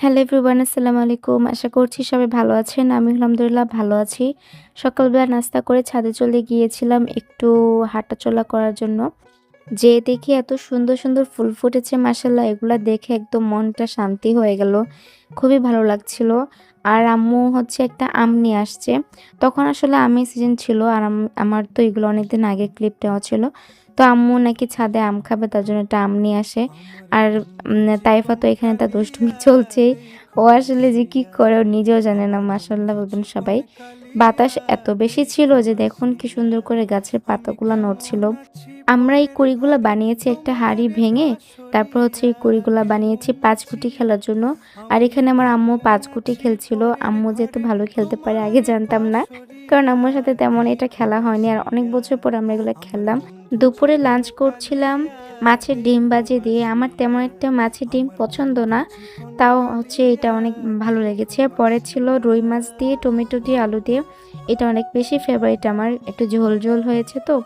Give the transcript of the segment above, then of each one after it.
Hello everyone আসসালামু আলাইকুম। আশা করছি সবাই ভালো আছেন। আমি আলহামদুলিল্লাহ ভালো আছি। সকালবেলা নাস্তা করে ছাদে চলে গিয়েছিলাম একটু হাঁটাচলা করার জন্য। যে দেখি এত সুন্দর সুন্দর ফুল ফুটেছে মাসাল্লাহ এগুলা দেখে একদম মনটা শান্তি হয়ে গেল। খুবই ভালো লাগছিল। আর আম্মু হচ্ছে একটা আম নিয়ে আসছে। তখন আসলে আমি সিজন ছিল আর আম- আমার তো এগুলো অনেকদিন আগে ক্লিপ নেওয়া ছিল। তো আম্মু নাকি ছাদে আম খাবে, তার জন্য একটা আম নিয়ে আসে। আর তাইফা তো এখানে তার দুষ্টুমি চলছেই। ও আসলে যে কি করে নিজেও জানে না মাসাল্লাহ বলবেন সবাই। বাতাস এত বেশি ছিল যে দেখুন কি সুন্দর করে গাছের পাতাগুলো নড়ছিল। আমরা এই কুড়িগুলো বানিয়েছি একটা হাড়ি ভেঙে, তারপর হচ্ছে এই কুড়িগুলো বানিয়েছি পাঁচ গুটি খেলার জন্য। আর এখানে আমার আম্মু পাঁচ গুটি খেলছিল। আম্মু যেহেতু ভালো খেলতে পারে, আগে জানতাম না। কারণ আম্মুর সাথে তেমন এটা খেলা হয়নি। আর অনেক বছর পর আমরা এগুলো খেললাম। দুপুরে লাঞ্চ করছিলাম, মাছের ডিম বাজি দিয়ে। আমার তেমন একটা মাছের ডিম পছন্দ না, তাও হচ্ছে এটা অনেক ভালো লেগেছে। পরে ছিল রুই মাছ দিয়ে, টমেটো দিয়ে, আলু দিয়ে। এটা অনেক বেশি ফেভারিট আমার, একটু ঝোল ঝোল হয়েছে তো,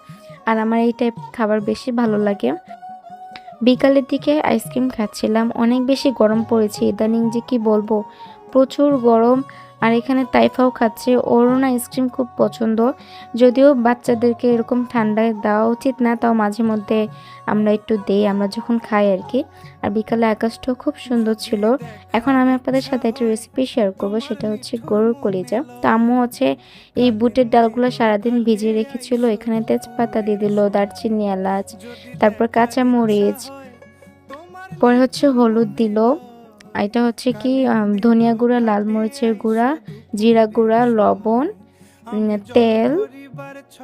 আর আমার এই টাইপ খাবার বেশি ভালো লাগে। বিকালের দিকে আইসক্রিম খাচ্ছিলাম, অনেক বেশি গরম পড়েছে, ইদানিং যে কি বলব, প্রচুর গরম আর এখানে তাইফাও খাচ্ছে। না আইসক্রিম খুব পছন্দ। যদিও বাচ্চাদেরকে এরকম ঠান্ডায় দেওয়া উচিত না, তাও মাঝে মধ্যে আমরা একটু দেই, আমরা যখন খাই আর কি। আর বিকালে আকাশটাও খুব সুন্দর ছিল। এখন আমি আপনাদের সাথে একটা রেসিপি শেয়ার করব, সেটা হচ্ছে গরুর কলিজা। তো আম্মু হচ্ছে এই বুটের ডালগুলো সারাদিন ভিজিয়ে রেখেছিল। এখানে তেজপাতা দিয়ে দিল, দারচিনি, এলাচ, তারপর কাঁচা মরিচ পরে হচ্ছে হলুদ দিল। এটা হচ্ছে কি ধনিয়া গুঁড়া, লাল মরিচের গুঁড়া, জিরা গুঁড়া, লবণ তেল।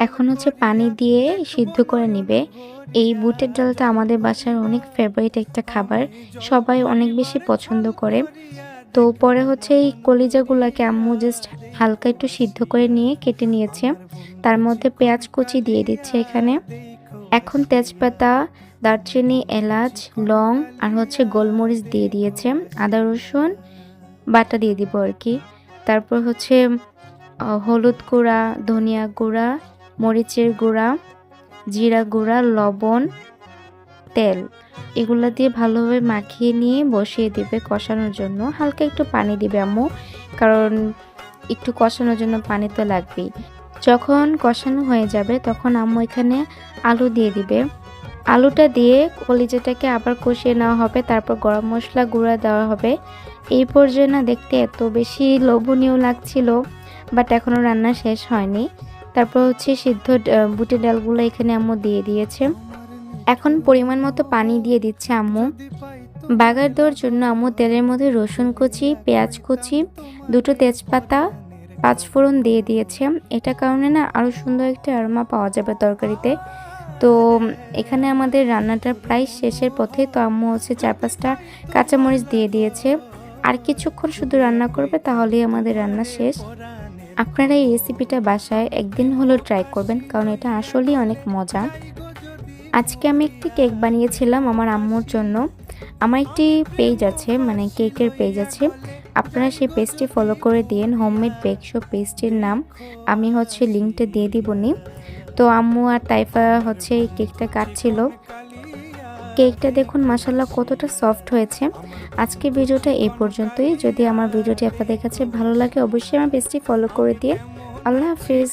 এখন হচ্ছে পানি দিয়ে সিদ্ধ করে নিবে। এই বুটের ডালটা আমাদের বাসার অনেক ফেভারিট একটা খাবার। সবাই অনেক বেশি পছন্দ করে। তো পরে হচ্ছে এই কলিজাগুলোকে আম্মু জাস্ট হালকা একটু সিদ্ধ করে নিয়ে কেটে নিয়েছে। তার মধ্যে পেঁয়াজ কুচি দিয়ে দিচ্ছে এখানে। এখন তেজপাতা দারচিনি, এলাচ, লং আর হচ্ছে গোলমরিচ দিয়ে দিয়েছে। আদা, রসুন, বাটা দিয়ে দিব আর কি। তারপর হচ্ছে হলুদ গুঁড়া, ধনিয়া গুঁড়া, মরিচের গুঁড়া, জিরা গুঁড়া, লবণ, তেল। এগুলো দিয়ে ভালোভাবে মাখিয়ে নিয়ে বসিয়ে দিবে কষানোর জন্য। হালকা একটু পানি দিবে আম্মু, কারণ একটু কষানোর জন্য পানি তো লাগবেই। যখন কষানো হয়ে যাবে, তখন আম্মু এখানে আলু দিয়ে দিবে। আলুটা দিয়ে কলিজাটাকে আবার কষিয়ে নেওয়া হবে, তারপর গরম মশলা গুঁড়া দেওয়া হবে। এই পর্যায়ে না দেখতে এত বেশি লোভনীয় লাগছিল বাট এখনও রান্না শেষ হয়নি। তারপর হচ্ছে সিদ্ধ বুটের ডালগুলো এখানে আম্মু দিয়ে দিয়েছে। এখন পরিমাণ মতো পানি দিয়ে দিচ্ছে আম্মু। বাগার দেওয়ার জন্য আম্মু তেলের মধ্যে রসুন কুচি, পেঁয়াজ কুচি, দুটো তেজপাতা, পাঁচফোড়ন দিয়ে দিয়েছে। এটা কারণে না আরও সুন্দর একটা আরমা পাওয়া যাবে তরকারিতে। তো এখানে আমাদের রান্নাটা প্রায় শেষের পথে তো আম্মু হচ্ছে চার পাঁচটা কাঁচামরিচ দিয়ে দিয়েছে। আর কিছুক্ষণ শুধু রান্না করবে তাহলেই আমাদের রান্না শেষ। আপনারা এই রেসিপিটা বাসায় একদিন হলেও ট্রাই করবেন, কারণ এটা আসলেই অনেক মজা। আজকে আমি একটি কেক বানিয়েছিলাম আমার আম্মুর জন্য। আমার একটি পেজ আছে মানে কেকের পেজ আছে। আপনারা সেই পেজটি ফলো করে দিন, হোমমেড বেক শো পেজটির নাম। আমি হচ্ছে লিঙ্কটা দিয়ে দিবনি। তো আম্মু আর তাইফা হচ্ছে এই কেকটা কাটছিল। কেকটা দেখুন মাসাল্লাহ কতটা সফট হয়েছে। আজকে ভিডিওটা এই পর্যন্তই। যদি আমার ভিডিওটি আপনাদের কাছে ভালো লাগে, অবশ্যই আমার পেজটি ফলো করে দিয়ে আল্লাহ হাফিজ।